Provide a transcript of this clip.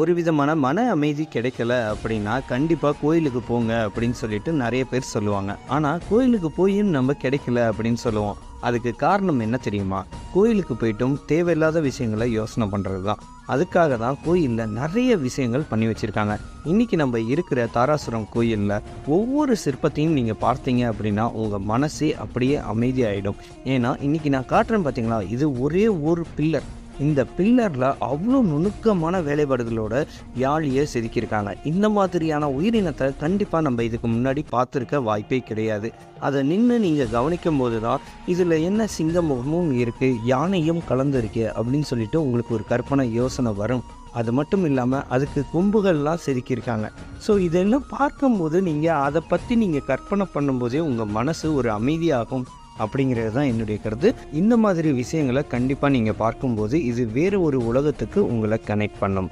ஒரு விதமான மன அமைதி கிடைக்கல அப்படின்னா கண்டிப்பாக கோயிலுக்கு போங்க அப்படின்னு சொல்லிட்டு நிறைய பேர் சொல்லுவாங்க. ஆனால் கோயிலுக்கு போயும் நம்ம கிடைக்கல அப்படின்னு சொல்லுவோம். அதுக்கு காரணம் என்ன தெரியுமா? கோயிலுக்கு போயிட்டும் தேவையில்லாத விஷயங்களை யோசனை பண்ணுறது தான் அதுக்காக தான் கோயிலில் நிறைய விஷயங்கள் பண்ணி வச்சுருக்காங்க. இன்றைக்கி நம்ம இருக்கிற தாராசுரம் கோயிலில் ஒவ்வொரு சிற்பத்தையும் நீங்கள் பார்த்தீங்க அப்படின்னா உங்கள் மனசே அப்படியே அமைதியாகிடும் ஏன்னா இன்றைக்கி நான் காட்டுறேன் பார்த்தீங்களா இது ஒரே ஒரு பில்லர் இந்த பில்லரில் அவ்வளோ நுணுக்கமான வேலைப்பாடுகளோட யாழியை செதுக்கியிருக்காங்க. இந்த மாதிரியான உயிரினத்தை கண்டிப்பாக நம்ம இதுக்கு முன்னாடி பார்த்துருக்க வாய்ப்பே கிடையாது. அதை நின்று நீங்கள் கவனிக்கும் போது தான் இதில் என்ன சிங்கமுகமும் இருக்குது யானையும் கலந்துருக்கு அப்படின்னு சொல்லிட்டு உங்களுக்கு ஒரு கற்பனை யோசனை வரும். அது மட்டும் இல்லாமல் அதுக்கு கொம்புகள்லாம் செதுக்கியிருக்காங்க. ஸோ இதெல்லாம் பார்க்கும்போது நீங்கள் அதை பற்றி நீங்கள் கற்பனை பண்ணும்போதே உங்கள் மனசு ஒரு அமைதியாகும். அப்படிங்கிறது தான் என்னுடைய கருத்து. இந்த மாதிரி விஷயங்களை கண்டிப்பாக நீங்கள் பார்க்கும்போது இது வேறு ஒரு உலகத்துக்கு உங்களை கனெக்ட் பண்ணும்.